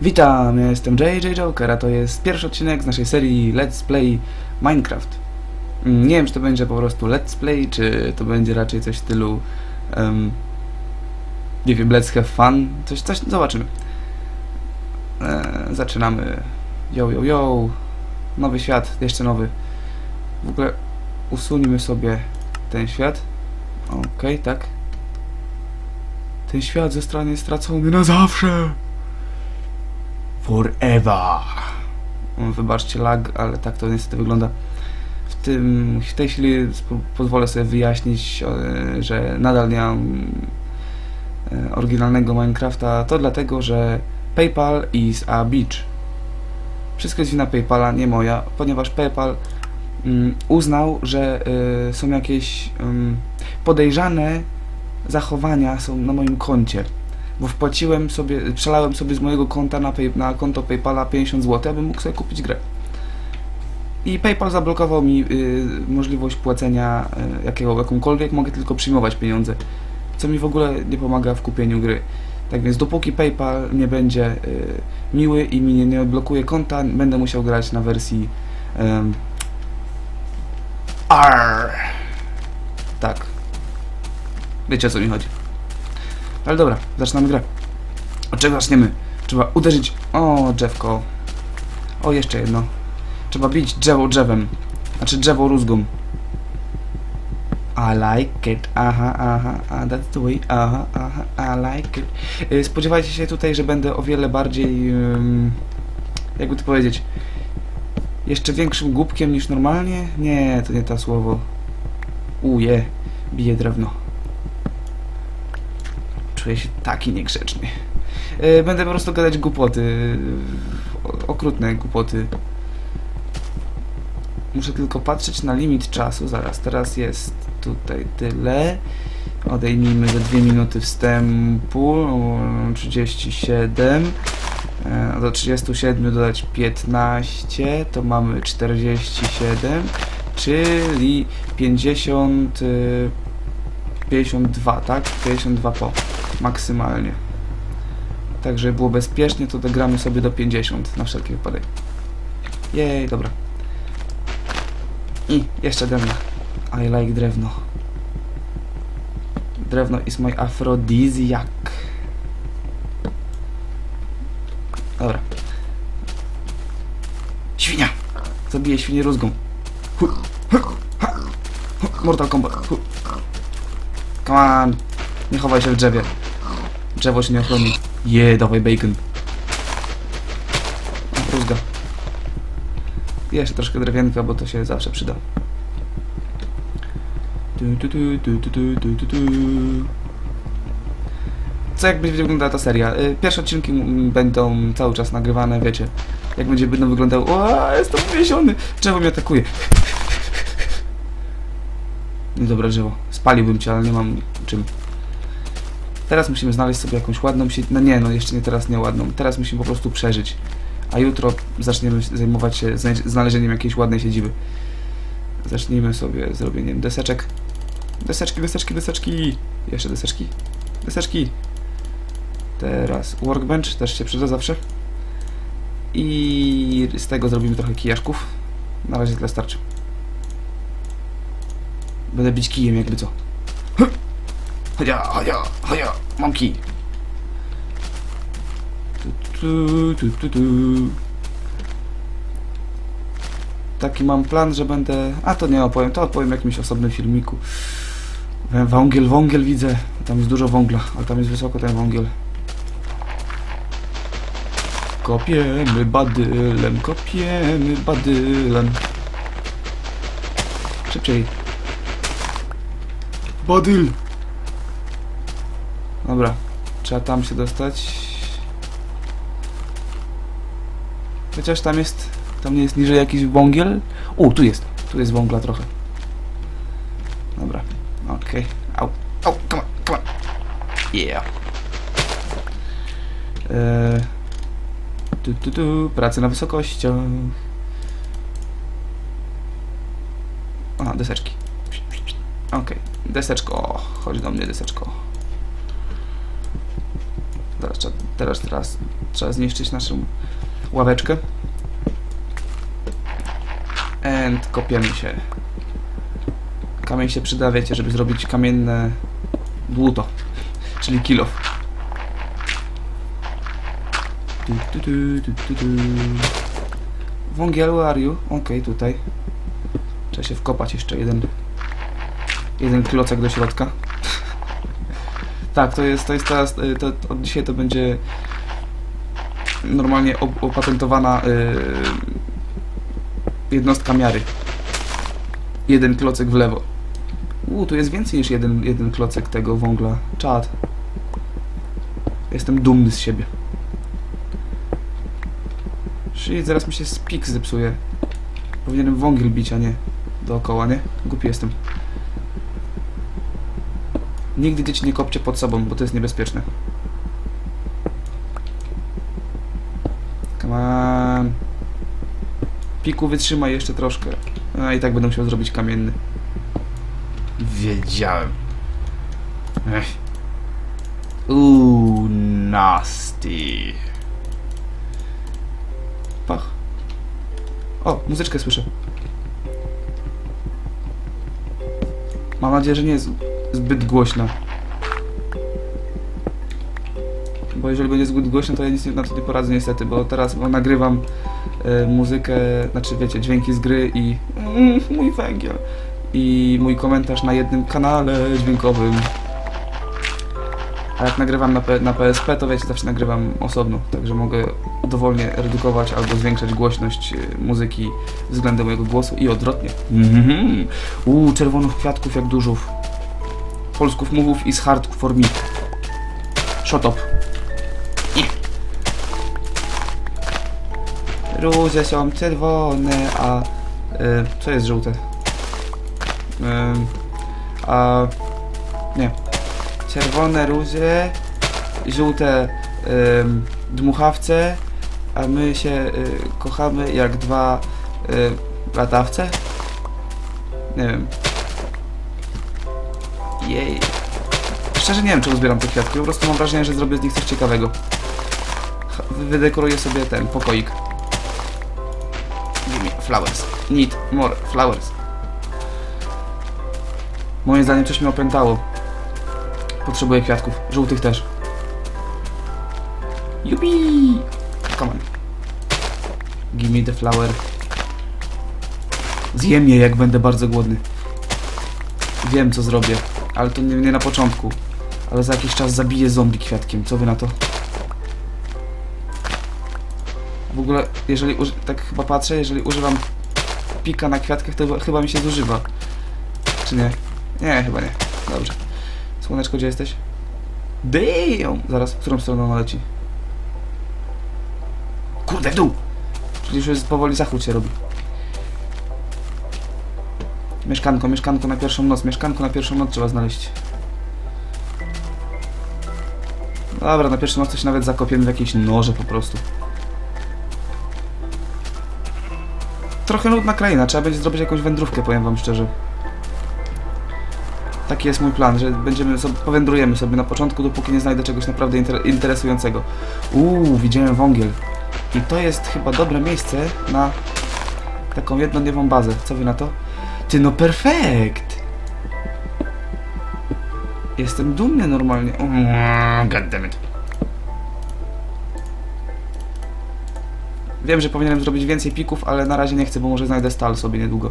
Witam, ja jestem JJ Joker, a to jest pierwszy odcinek z naszej serii Let's Play Minecraft. Mm, Nie wiem, czy to będzie po prostu Let's Play, czy to będzie raczej coś w stylu em, nie wiem, Let's Have Fun, coś, coś, zobaczymy. E, zaczynamy. Yo, yo, yo. Nowy świat, jeszcze nowy. W ogóle usunimy sobie ten świat. Okej, tak. Ten świat zostanie stracony na zawsze. Forever. Mm, Wybaczcie lag, ale tak to niestety wygląda. W, tym, w tej chwili pozwolę sobie wyjaśnić, e, że nadal nie mam e, oryginalnego Minecrafta. To dlatego, że PayPal is a bitch. Wszystko jest wina PayPala, nie moja, ponieważ PayPal mm, uznał, że e, są jakieś mm, podejrzane zachowania są na moim koncie bo wpłaciłem sobie, przelałem sobie z mojego konta na, pay, na konto PayPala 50 zł, abym mógł sobie kupić grę. I PayPal zablokował mi y, możliwość płacenia y, jakiego, jakąkolwiek, mogę tylko przyjmować pieniądze, co mi w ogóle nie pomaga w kupieniu gry. Tak więc dopóki PayPal nie będzie y, miły i mi nie, nie odblokuje konta, będę musiał grać na wersji um, R. Tak. Wiecie o co mi chodzi. Ale dobra, zaczynamy grę. Od czego zaczniemy? Trzeba uderzyć. O, drzewko. O, jeszcze jedno. Trzeba bić drzewo drzewem. Znaczy drzewo rózgą. I like it. Aha, aha, a that's the way. Aha, aha, I like it. Y, Spodziewajcie się tutaj, że będę o wiele bardziej. jakby to powiedzieć. Jeszcze większym głupkiem niż normalnie? Nie, to nie to słowo. Uje, bije drewno. Czuję się taki niegrzeczny. E, Będę po prostu gadać głupoty. o- Okrutne głupoty. Muszę tylko patrzeć na limit czasu. Zaraz, teraz jest tutaj tyle. Odejmijmy ze 2 minuty wstępu. o, 37. E, Do 37 dodać 15, to mamy 47, czyli 50, y, 52, tak? 52 po maksymalnie. Tak, żeby było bezpiecznie, to dogramy sobie do 50 na wszelki wypadek. Jej, dobra. I jeszcze drewno. I like drewno. Drewno is my aphrodisiac. Dobra. Świnia! Zabiję świnię rózgą. Mortal Kombat. Come on. Nie chowaj się w drzewie. Drzewo się nie ochroni. Je, dawaj bacon. Rózga. Jeszcze troszkę drewienka, bo to się zawsze przyda. Co jak będzie wyglądała ta seria? Y, pierwsze odcinki będą cały czas nagrywane, wiecie. Jak będzie będą wyglądał. O, jestem uwięziony! Drzewo mnie atakuje. No dobra drzewo. Spaliłbym cię, ale nie mam czym. Teraz musimy znaleźć sobie jakąś ładną sieć. No nie, no jeszcze nie teraz nie ładną. Teraz musimy po prostu przeżyć. A jutro zaczniemy zajmować się zna- znalezieniem jakiejś ładnej siedziby. Zacznijmy sobie zrobieniem deseczek. Deseczki, deseczki, deseczki. Jeszcze deseczki. Deseczki. Teraz workbench też się przyda zawsze. I z tego zrobimy trochę kijaszków. Na razie tyle starczy. Będę bić kijem jakby co. Chodja, chodja, chodja, mam kij. Tu, tu, tu, tu. Taki mam plan, że będę... A to nie opowiem, to opowiem w jakimś osobnym filmiku. Wągiel, wągiel widzę. Tam jest dużo wągla, ale tam jest wysoko ten wągiel. Kopiemy badylem, kopiemy badylem. Szybciej. Badyl! Dobra, trzeba tam się dostać. Chociaż tam jest, tam nie jest niżej jakiś wągiel. U, tu jest, tu jest wągla trochę. Dobra, okej. Au, au, come on, come on. Yeah. Eee, tu, tu, tu, pracy na wysokościach. A, deseczki. Okej, deseczko, chodź do mnie deseczko. Trzeba Teraz, teraz trzeba zniszczyć naszą ławeczkę. And kopiemy się. Kamień się przyda, wiecie, żeby zrobić kamienne dłuto, czyli kilof. Tu, tu, tu, tu, tu, tu. Wągiel, where are you? Okej, tutaj. Trzeba się wkopać jeszcze jeden jeden klocek do środka. Tak, to jest, to jest teraz, y, to, od dzisiaj to będzie normalnie op- opatentowana y, jednostka miary. Jeden klocek w lewo. U, tu jest więcej niż jeden, jeden klocek tego węgla. Czad. Jestem dumny z siebie. Czyli zaraz mi się spik zepsuje. Powinienem wągiel bić, a nie dookoła, nie? Głupi jestem. Nigdy dzieci nie kopcie pod sobą, bo to jest niebezpieczne. Come on. Piku, wytrzymaj jeszcze troszkę. A i tak będę musiał zrobić kamienny. Wiedziałem. Ech. Uuu, nasty. Pach. O, muzyczkę słyszę. Mam nadzieję, że nie jest zbyt głośna. Bo jeżeli będzie zbyt głośno, to ja nic na to nie poradzę niestety, bo teraz bo nagrywam e, muzykę, znaczy wiecie, dźwięki z gry i mm, mój węgiel i mój komentarz na jednym kanale dźwiękowym. A jak nagrywam na, P- na PSP, to wiecie, zawsze nagrywam osobno, także mogę dowolnie redukować albo zwiększać głośność e, muzyki względem mojego głosu i odwrotnie. Mhm. Uuu, czerwonych kwiatków jak dużów. Polsków mówów i z hard for me. Shut up. Nie. Róże są czerwone, a... Y, co jest żółte? Y, a... Nie. Czerwone róże, żółte y, dmuchawce, a my się kochamy jak dwa y, latawce? Nie wiem. Jej. Szczerze nie wiem, czemu zbieram te kwiatki. Po prostu mam wrażenie, że zrobię z nich coś ciekawego. Wydekoruję sobie ten pokoik. Give me flowers. Need more flowers. Moim zdaniem coś mnie opętało. Potrzebuję kwiatków. Żółtych też. Jupi! Come on. Give me the flower. Zjem je, jak będę bardzo głodny. Wiem, co zrobię, ale to nie, nie na początku. Ale za jakiś czas zabiję zombie kwiatkiem. Co wy na to? W ogóle, jeżeli tak chyba patrzę, jeżeli używam pika na kwiatkach, to chyba mi się zużywa. Czy nie? Nie, chyba nie. Dobrze. Słoneczko, gdzie jesteś? Damn! Zaraz, w którą stronę ona leci? Kurde, w dół! Czyli już powoli zachód się robi. Mieszkanko, mieszkanko na pierwszą noc, mieszkanko na pierwszą noc trzeba znaleźć. Dobra, na pierwszą noc to się nawet zakopiemy w jakieś noże po prostu. Trochę nudna kraina, trzeba będzie zrobić jakąś wędrówkę, powiem wam szczerze. Taki jest mój plan, że będziemy sobie, powędrujemy sobie na początku, dopóki nie znajdę czegoś naprawdę inter interesującego. Uuu, widziałem wągiel. I to jest chyba dobre miejsce na taką jednodniową bazę. Co wy na to? Ty no perfekt! Jestem dumny normalnie. Mm, Goddammit. Wiem, że powinienem zrobić więcej pików, ale na razie nie chcę, bo może znajdę stal sobie niedługo.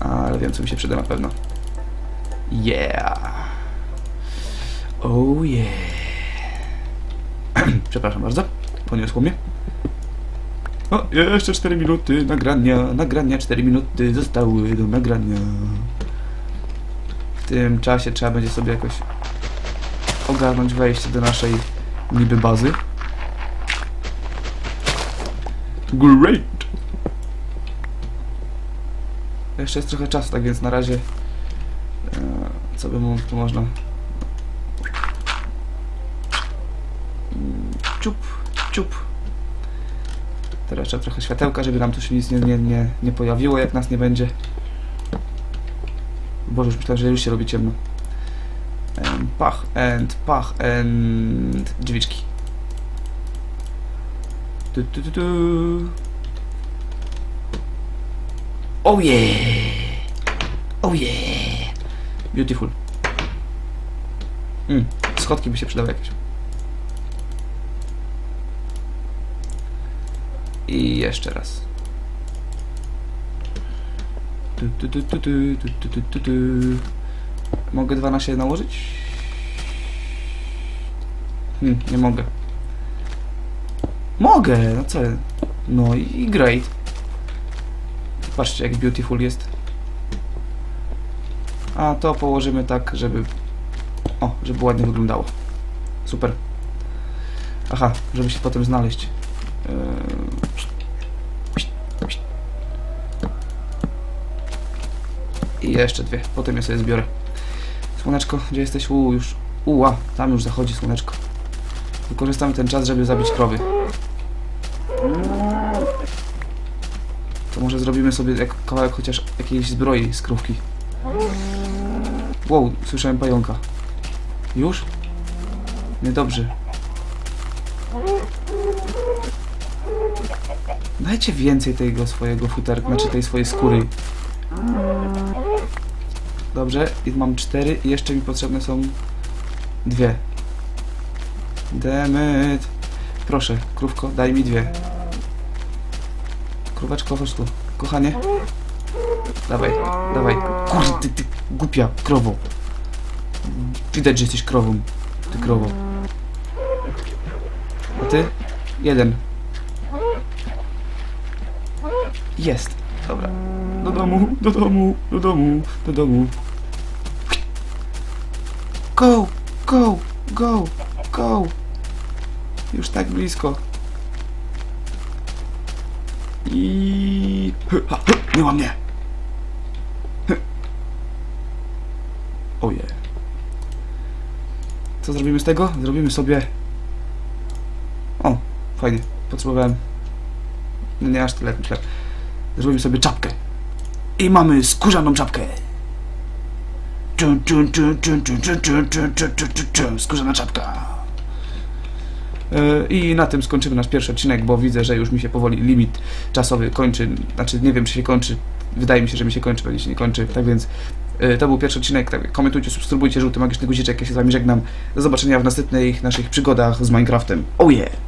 Ale wiem, co mi się przyda na pewno. Yeah! Oh yeah! Przepraszam bardzo, poniosło mnie. O, jeszcze 4 minuty nagrania, nagrania 4 minuty zostały do nagrania. W tym czasie trzeba będzie sobie jakoś ogarnąć wejście do naszej niby bazy. Great! Jeszcze jest trochę czasu, tak więc na razie e, co by mu tu można Mm, ciup, ciup Teraz trzeba trochę światełka, żeby nam tu się nic nie, nie, nie, nie pojawiło, jak nas nie będzie. Boże, już myślałem, że już się robi ciemno. And pach, and pach, and drzwiczki. Tu, tu, tu, tu. Oh yeah! Oh yeah! Beautiful. Mm, schodki by się przydały jakieś. I jeszcze raz. Mogę 2 na 7 nałożyć? Hmm, nie mogę. Mogę, no co? No i great. Patrzcie, jak beautiful jest. A to położymy tak, żeby... O, żeby ładnie wyglądało. Super. Aha, żeby się potem znaleźć. Eee, I jeszcze dwie, potem je sobie zbiorę. Słoneczko, gdzie jesteś? U, już. Uła, tam już zachodzi słoneczko. Wykorzystamy ten czas, żeby zabić krowy. To może zrobimy sobie jak kawałek chociaż jakiejś zbroi z krówki. Wow, słyszałem pająka. Już? Niedobrze. Dajcie więcej tego swojego futerka, znaczy tej swojej skóry. Dobrze, i mam cztery i jeszcze mi potrzebne są dwie. Demet. Proszę, krówko, daj mi dwie. Króweczko, chodź tu. Kochanie. Dawaj, dawaj. Kurde, ty, ty głupia krowo. Widać, że jesteś krową. Ty krowo. A ty? Jeden. Jest. Dobra. Do domu, do domu, do domu, do domu. Go, go, go, go. Już tak blisko. I... Nie ma mnie. Oje. Co zrobimy z tego? Zrobimy sobie... O, fajnie. Potrzebowałem... Nie aż tyle, myślę zrobił sobie czapkę. I mamy skórzaną czapkę. Skórzana czapka. I na tym skończymy nasz pierwszy odcinek, bo widzę, że już mi się powoli limit czasowy kończy. Znaczy, nie wiem, czy się kończy. Wydaje mi się, że mi się kończy, pewnie się nie kończy. Tak więc to był pierwszy odcinek. Komentujcie, subskrybujcie, żółty magiczny guziczek. Ja się z Wami żegnam. Do zobaczenia w następnych naszych przygodach z Minecraftem. Oh yeah!